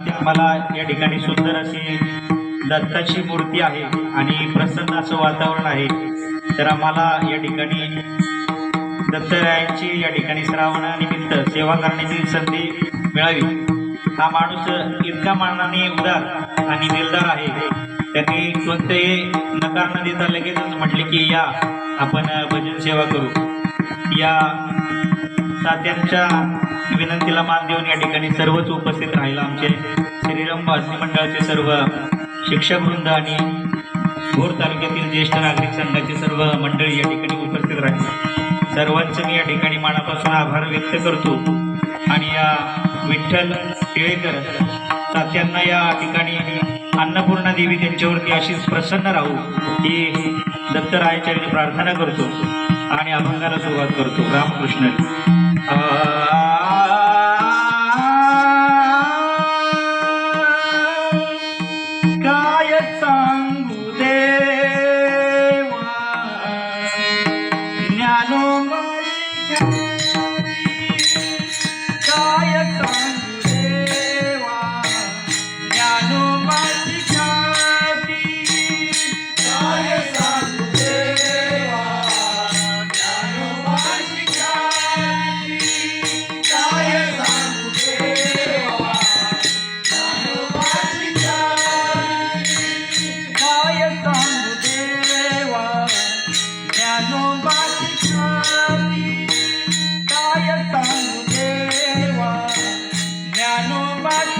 मला या ठिकाणी सुंदर अशी दत्ताची मूर्ती आहे आणि प्रसन्न असं वातावरण आहे. तर आम्हाला या ठिकाणी दत्तरायांची या ठिकाणी श्रावणानिमित्त सेवा करण्याची संधी मिळावी. हा माणूस इतका मानाने उदार आणि दिलदार आहे. त्यांनी कोणतेही नकार न देता लगेचच म्हटले की या आपण भजन सेवा करू. या सात्यांच्या विनंतीला मान देऊन या ठिकाणी सर्वच उपस्थित राहिला आमचे श्रीराम वासनी मंडळाचे सर्व शिक्षक वृंद आणि भोर तालुक्यातील ज्येष्ठ नागरिक संघाचे सर्व मंडळी या ठिकाणी उपस्थित राहिले. सर्वांचं मी या ठिकाणी मनापासून आभार व्यक्त करतो. आणि या विठ्ठल टिळेकर तात्यांना या ठिकाणी अन्नपूर्णा देवी त्यांच्यावरती अशीच प्रसन्न राहू ही दत्तरायाच्या प्रार्थना करतो आणि अभंगाला सुरुवात करतो. रामकृष्ण. ज्ञानोबाची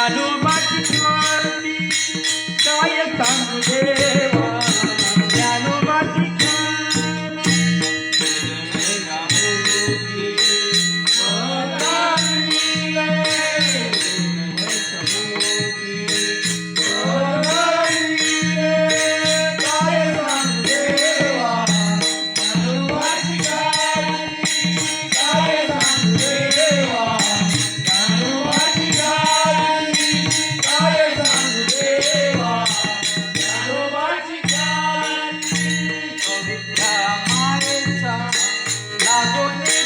ज्ञानोबाची काय सांगू दे. Yeah, my time, not for.